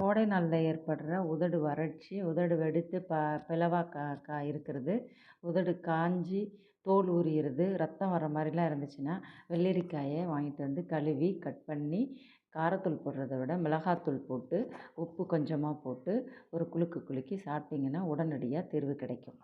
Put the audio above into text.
கோடை நாளில் ஏற்படுற உதடு வறட்சி உதடு வெடித்து ப பிளவாக கா கா இருக்கிறது. உதடு காஞ்சி தோல் உரிகிறது ரத்தம் வர மாதிரிலாம் இருந்துச்சுன்னா வெள்ளரிக்காயை வாங்கிட்டு வந்து கழுவி கட் பண்ணி காரத்தூள் போடுறத விட மிளகாத்தூள் போட்டு உப்பு கொஞ்சமாக போட்டு ஒரு குலுக்கு குலுக்கி சாப்பிட்டிங்கன்னா உடனடியாக தீர்வு கிடைக்கும்.